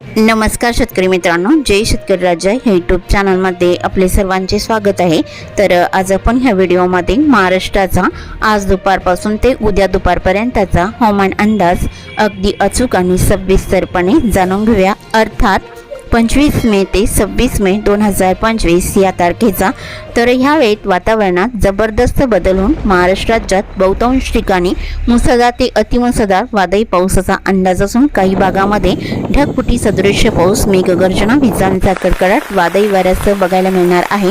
नमस्कार शेतकरी मित्रांनो जय शेतकरी राजा ह्या यूट्यूब चॅनलमध्ये आपले सर्वांचे स्वागत आहे. तर आज आपण ह्या व्हिडिओमध्ये महाराष्ट्राचा आज दुपारपासून ते उद्या दुपारपर्यंतचा हवामान अंदाज अगदी अचूक आणि सविस्तरपणे जाणून घेऊया. अर्थात पंचवीस मे ते सव्वीस मे दोन हजार पंचवीस या तारखेचा. तर ह्या वेळेत वातावरणात जबरदस्त बदल होऊन महाराष्ट्र राज्यात बहुतांश ठिकाणी मुसळधार ते अतिमुसळधार वादळी पावसाचा अंदाज असून काही भागामध्ये ढगफुटी सदृश्य पाऊस मेघगर्जना विजांचा कडकडाट वादळी वाऱ्यासह बघायला मिळणार आहे.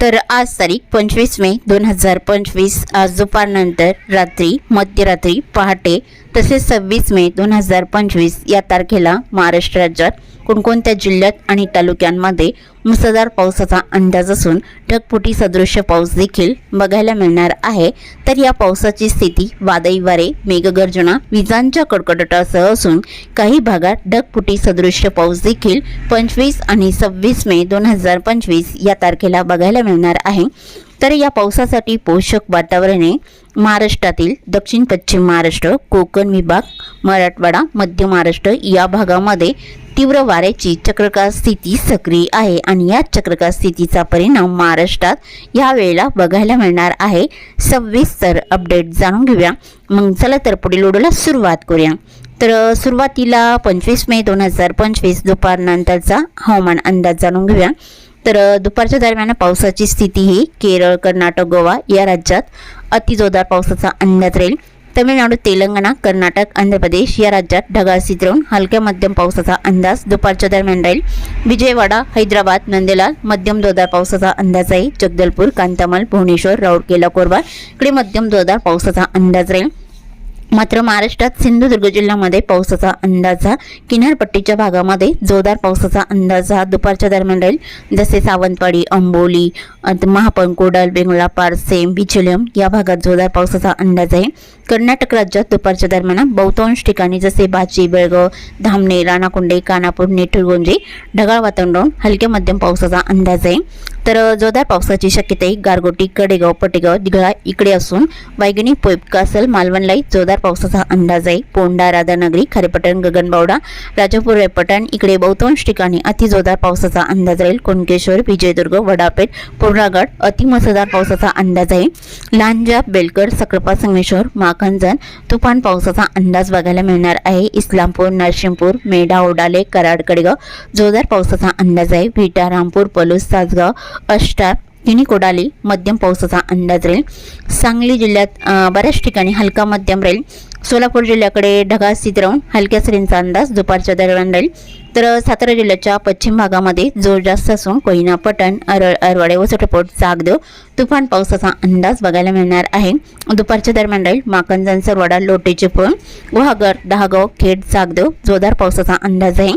तर आज तारीख पंचवीस मे दोन हजार पंचवीस. आज दुपारनंतर रात्री मध्यरात्री पहाटे तसेच सव्वीस मे दोन हजार पंचवीस या तारखेला महाराष्ट्र राज्यात कोणकोणत्या जिल्ह्यात आणि तालुक्यांमध्ये मुसळधार पावसाचा अंदाज असून ढगफुटी सदृश्य पाऊस देखील बघायला मिळणार आहे. तर या पावसाची स्थिती वादळी वारे मेघगर्जना विजांच्या कडकडाटासह असून काही भागात ढगफुटी सदृश्य पाऊस देखील पंचवीस आणि सव्वीस मे दोन हजार पंचवीस या तारखेला बघायला मिळणार आहे. तर या पावसासाठी पोषक वातावरणे महाराष्ट्रातील दक्षिण पश्चिम महाराष्ट्र कोकण विभाग मराठवाडा मध्य महाराष्ट्र या भागामध्ये तीव्र वाऱ्याची चक्रकार स्थिती सक्रिय आहे आणि या चक्रकार स्थितीचा परिणाम महाराष्ट्रात या वेळेला बघायला मिळणार आहे. सविस्तर अपडेट जाणून घेऊया. मग चला तर पुढील ओढूला सुरुवात करूया. तर सुरुवातीला पंचवीस मे दोन हजार पंचवीस दुपारनंतरचा हवामान अंदाज जाणून घेऊया. तर दुपारच्या दरम्यान पावसाची स्थिती ही केरळ कर्नाटक गोवा या राज्यात अतिजोरदार पावसाचा अंदाज राहील. तमिळनाडू तेलंगणा कर्नाटक आंध्र प्रदेश या राज्यात ढगाळ स्थिती राहून हलक्या मध्यम पावसाचा अंदाज दुपारच्या दरम्यान राहील. विजयवाडा हैदराबाद नंदेलाल मध्यम जोरदार पावसाचा अंदाज आहे. जगदलपूर कांतामल भुवनेश्वर राऊरकेला कोरबा इकडे मध्यम जोरदार पावसाचा अंदाज राहील. मात्र महाराष्ट्रात सिंधुदुर्ग जिल्ह्यामध्ये पावसाचा अंदाज हा किनारपट्टीच्या भागामध्ये जोरदार पावसाचा अंदाज हा दुपारच्या दरम्यान राहील. जसे सावंतवाडी अंबोली अत- महापण कोडल बेंगळा पारसेम बिचलम या भागात जोरदार पावसाचा अंदाज आहे. कर्नाटक राज्यात दुपारच्या दरम्यान बहुतांश ठिकाणी जसे बाची बेळगाव धामणे राणाकुंडे कानापूर नेठुरगोंजे ढगाळ वातावरण राहून हलक्या मध्यम पावसाचा अंदाज आहे. तर जोरदार पावसाची शक्यताही गारगोटी कडेगाव पटेगाव दिघळा इकडे असून वायगणी पोईप कासल मालवणलाई जोरदार पावसाचा अंदाज आहे. पोंडा राधानगरी खारेपटण गगनबावडा राजापूर रेपटण इकडे बहुतांश ठिकाणी अतिजोरदार पावसाचा अंदाज राहील. कोणकेश्वर विजयदुर्ग वडापेठ पूर्णागड अतिमुसळधार पावसाचा अंदाज आहे. लांजा बेलकर सकळपा संगमेश्वर माखंजन तुफान पावसाचा अंदाज बघायला मिळणार आहे. इस्लामपूर नरसिंहपूर मेढा ओडाले कराड कडेगाव जोरदार पावसाचा अंदाज आहे. विटा रामपूर पलूस तासगाव अष्टा तिन्ही कोडाली मध्यम पावसाचा अंदाज राहील सांगली जिल्ह्यात बऱ्याच ठिकाणी हलका मध्यम राहील सोलापूर जिल्ह्याकडे ढगास्थित राहून हलक्या सरींचा अंदाज दुपारच्या दरम्यान राहील. तर सातारा जिल्ह्याच्या पश्चिम भागामध्ये जोर जास्त असून कोयना पटण अरळ अरवाडे वसटपोट जागदेव तुफान पावसाचा अंदाज बघायला मिळणार आहे. दुपारच्या दरम्यान राहील माकंजन सरवाडा लोटेचे फळ गुहागर दहागाव खेड जागदेव जोरदार पावसाचा अंदाज आहे.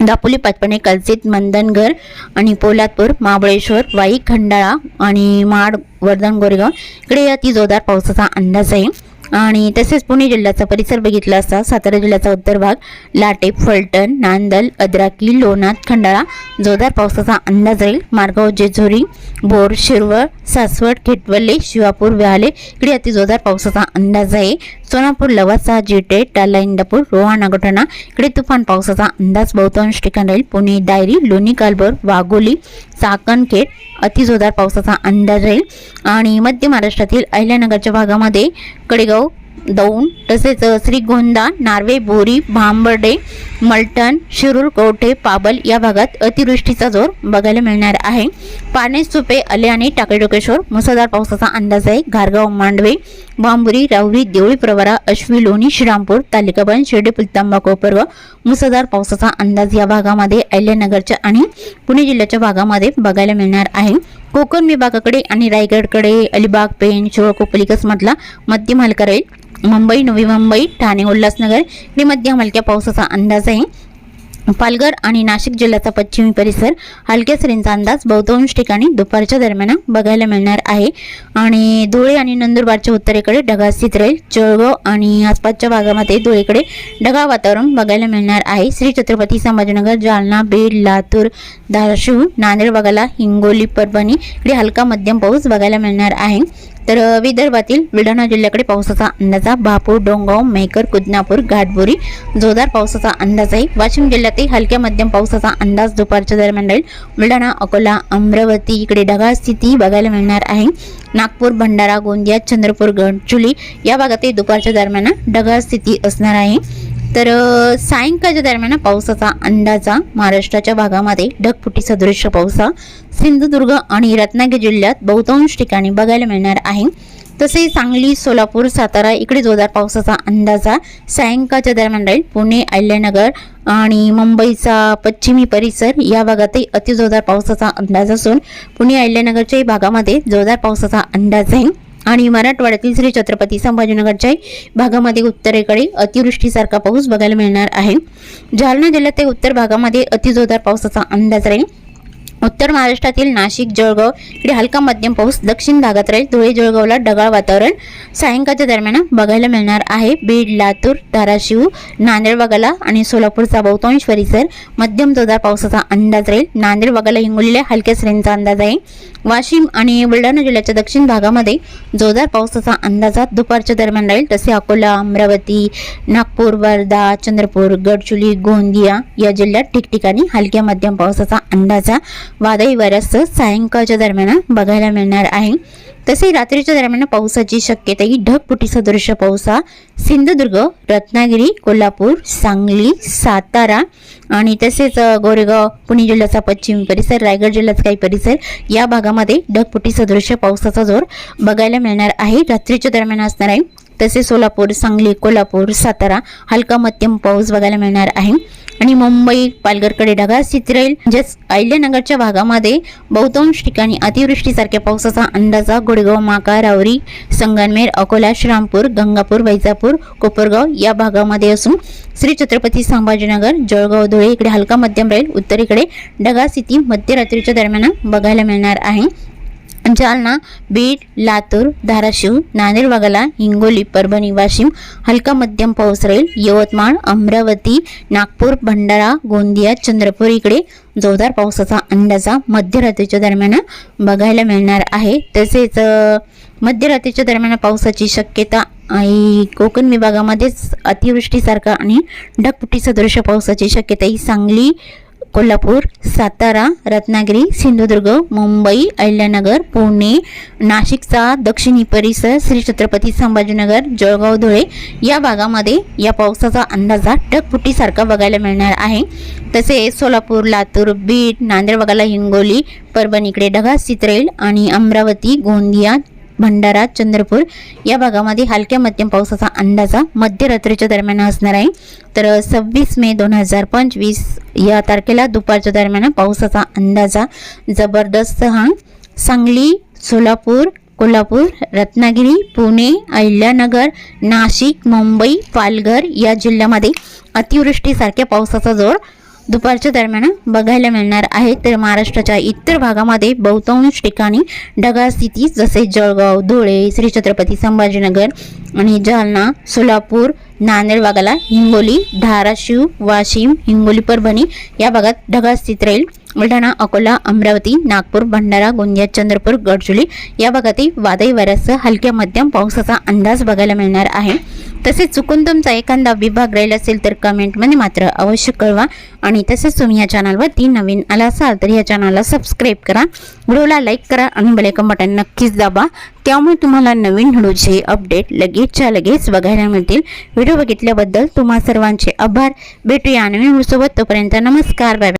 दापोली पाचपणे कलसित मंदनगर आणि पोलादपूर महाबळेश्वर वाई खंडाळा आणि माड वर्धन गोरेगाव. इकडे अति जोरदार पावसाचा अंदाज आहे. आणि तसेच पुणे जिल्ह्याचा परिसर बघितला असता सातारा जिल्ह्याचा उत्तर भाग लाटे फलटण नांदल अद्राकी लोणार खंडाळा जोरदार पावसाचा अंदाज राहील मार्गाव जेजुरी बोर शिरवळ सासवड खेटवल्ले शिवापूर व्याले इकडे अति जोरदार पावसाचा अंदाज आहे. सोनापूर लवासा जिटे टाला इंदापूर रोहा नागोठणा इकडे तुफान पावसाचा अंदाज बहुतांश ठिकाण राहील पुणे डायरी लोणी कालभर वाघोली चाकणखेड अतिजोरदार पावसाचा अंदाज राहील आणि मध्य महाराष्ट्रातील अहिल्यानगरच्या भागामध्ये कडेगाव दौंड तसेच श्रीगोंदा नार्वे बोरी भांबर्डे मलटण शिरूर कवठे पाबल या भागात अतिवृष्टीचा जोर बघायला मिळणार आहे. पाणे सुपे आले आणि टाकेडोकेश्वर मुसळधार पावसाचा अंदाज आहे. घारगाव मांडवे बांबुरी राहुरी देवळी प्रवारा अश्वी लोणी श्रीरामपूर तालिकाबंद शिर्डी पुलतांबा कोपरगाव मुसळधार पावसाचा अंदाज या भागामध्ये अहिल्यानगरच्या आणि पुणे जिल्ह्याच्या भागामध्ये बघायला मिळणार आहे. कोकण विभागाकडे आणि रायगडकडे अलिबाग पेण शिवळ कोपलिकसमधला मध्यम हलका राहील. मुंबई नवी मुंबई ठाणे उल्हासनगर. इकडे मध्यम हलक्या पावसाचा अंदाज आहे. पालघर आणि नाशिक जिल्ह्याचा पश्चिमी परिसर हलक्या सरींचा अंदाज बहुतांश ठिकाणी दुपारच्या दरम्यान बघायला मिळणार आहे. आणि धुळे आणि नंदुरबारच्या उत्तरेकडे ढगा स्थित राहील. जळगाव आणि आसपासच्या भागामध्ये धुळेकडे ढगाळ वातावरण बघायला मिळणार आहे. श्री छत्रपती संभाजीनगर जालना बीड लातूर धाराशिव नांदेड भागाला हिंगोली परभणी इकडे हलका मध्यम पाऊस बघायला मिळणार आहे. तर विदर्भातील बुलढाणा जिल्ह्याकडे पावसाचा अंदाजा भापूर डोंगाव मेहकर कुदनापूर घाटबोरी जोरदार पावसाचा अंदाज आहे. वाशिम जिल्ह्यातही हलक्या मध्यम पावसाचा अंदाज दुपारच्या दरम्यान राहील. बुलढाणा अकोला अमरावती इकडे ढगाळ स्थिती बघायला मिळणार आहे. नागपूर भंडारा गोंदिया चंद्रपूर गडचुली या भागातही दुपारच्या दरम्यान ढगाळ स्थिती असणार आहे. तर सायंकाळच्या दरम्यान पावसाचा अंदाजा महाराष्ट्राच्या भागामध्ये ढगफुटी सदृश पावसा सिंधुदुर्ग आणि रत्नागिरी जिल्ह्यात बहुतांश ठिकाणी बघायला मिळणार आहे. तसे सांगली सोलापूर सातारा इकडे जोरदार पावसाचा अंदाजा सायंकाळच्या दरम्यान राहील. पुणे अहिल्यानगर आणि मुंबईचा पश्चिमी परिसर या भागातही अतिजोरदार पावसाचा अंदाज असून पुणे अहिल्यानगरच्याही भागामध्ये जोरदार पावसाचा अंदाज आहे. आणि मराठवाड्यातील श्री छत्रपती संभाजीनगरच्या भागामध्ये उत्तरेकडे अतिवृष्टीसारखा पाऊस बघायला मिळणार आहे. जालना जिल्ह्यात उत्तर भागामध्ये अतिजोरदार पावसाचा अंदाज राहील. उत्तर महाराष्ट्रातील नाशिक जळगाव इकडे हलका मध्यम पाऊस दक्षिण भागात राहील. धुळे जळगावला ढगाळ वातावरण. सायंकाळच्या दरम्यान बघायला मिळणार आहे बीड लातूर धाराशिव नांदेड बघायला आणि सोलापूरचा बहुतांश परिसर मध्यम जोरदार पावसाचा अंदाज राहील. नांदेड बघायला हिंगोलीला हलक्या सरींचा अंदाज आहे. वाशिम आणि बुलढाणा जिल्ह्याच्या दक्षिण भागामध्ये जोरदार पावसाचा अंदाजात दुपारच्या दरम्यान राहील. तसे अकोला अमरावती नागपूर वर्धा चंद्रपूर गडचुली गोंदिया या जिल्ह्यात ठिकठिकाणी हलक्या मध्यम पावसाचा अंदाजा वादळी वाऱ्यासह सायंकाळच्या दरम्यान बघायला मिळणार आहे. तसे रात्रीच्या दरम्यान पावसाची शक्यता ही ढगफुटी सदृश पावसा सिंधुदुर्ग रत्नागिरी कोल्हापूर सांगली सातारा आणि तसेच गोरेगाव पुणे जिल्ह्याचा पश्चिम परिसर रायगड जिल्ह्याचा काही परिसर या भागामध्ये ढगफुटी सदृश पावसाचा जोर बघायला मिळणार आहे. रात्रीच्या दरम्यान असणार आहे तसेच सोलापूर सांगली कोल्हापूर सातारा हलका मध्यम पाऊस बघायला मिळणार आहे. आणि मुंबई पालघरकडे ढगाळ स्थिती राहील म्हणजेच अहिल्यानगरच्या भागामध्ये बहुतांश ठिकाणी अतिवृष्टीसारख्या पावसाचा अंदाजा गुडगाव माका रावरी संगनमेर अकोला श्रामपूर गंगापूर वैजापूर कोपरगाव या भागामध्ये असून श्री छत्रपती संभाजीनगर जळगाव धुळे इकडे हलका मध्यम राहील. उत्तरेकडे ढगाळ स्थिती मध्यरात्रीच्या दरम्यान बघायला मिळणार आहे. जालना बीड लातूर धाराशिव नांदेड वगळा हिंगोली परभणी वाशिम हलका मध्यम पाऊस राहील यवतमाळ अमरावती नागपूर भंडारा गोंदिया चंद्रपूर इकडे जोरदार पावसाचा अंदाजा मध्यरात्रीच्या दरम्यान बघायला मिळणार आहे तसेच मध्यरात्रीच्या दरम्यान पावसाची शक्यता आणि कोकण विभागामध्येच अतिवृष्टीसारखा आणि ढगपुटी सदृश पावसाची शक्यता ही सांगली कोल्हापूर सातारा रत्नागिरी सिंधुदुर्ग मुंबई अहिल्यानगर पुणे नाशिकचा दक्षिणी परिसर श्री छत्रपती संभाजीनगर जळगाव धुळे या भागामध्ये या पावसाचा अंदाजा ढगफुटीसारखा बघायला मिळणार आहे. तसेच सोलापूर लातूर बीड नांदेड बघायला हिंगोली परभणी इकडे ढगाळ स्थित आणि अमरावती गोंदिया भंडारा चंद्रपूर या भागामध्ये हलक्या मध्यम पावसाचा अंदाजा मध्यरात्रीच्या दरम्यान असणार आहे. तर सव्वीस मे दोन हजार पंचवीस या तारखेला दुपारच्या दरम्यान पावसाचा अंदाजा जबरदस्त हा. सांगली सोलापूर कोल्हापूर रत्नागिरी पुणे अहिल्यानगर नाशिक मुंबई पालघर या जिल्ह्यामध्ये अतिवृष्टीसारख्या पावसाचा जोर दुपारच्या दरम्यान बघायला मिळणार आहे तर महाराष्ट्राच्या इतर भागामध्ये बहुतांश ठिकाणी ढगाळ स्थिती जसे जळगाव धुळे श्री छत्रपती संभाजीनगर आणि जालना सोलापूर नांदेड भागाला हिंगोली धाराशिव वाशिम हिंगोली परभणी या भागात ढगाळ स्थित राहील. बुलढाणा अकोला अमरावती नागपूर भंडारा गोंदिया चंद्रपूर गडचुली या भागातही वादळी वाऱ्यासह हलक्या मध्यम पावसाचा अंदाज बघायला मिळणार आहे. तसेच चुकून तुमचा एखादा विभाग राहील असेल तर कमेंटमध्ये मात्र अवश्य कळवा आणि तसेच तुम्ही या चॅनलवरती नवीन आला असाल तर या चॅनलला सबस्क्राईब करा. व्हिडिओला लाईक करा आणि बेलायकन बटन नक्कीच दाबा. त्यामुळे तुम्हाला नवीन व्हिडिओचे अपडेट लगेचच्या लगेच बघायला मिळतील. व्हिडिओ बघितल्याबद्दल तुम्हा सर्वांचे आभार. भेटूया नवीन व्हिडिओसोबत. तोपर्यंत नमस्कार. बाय.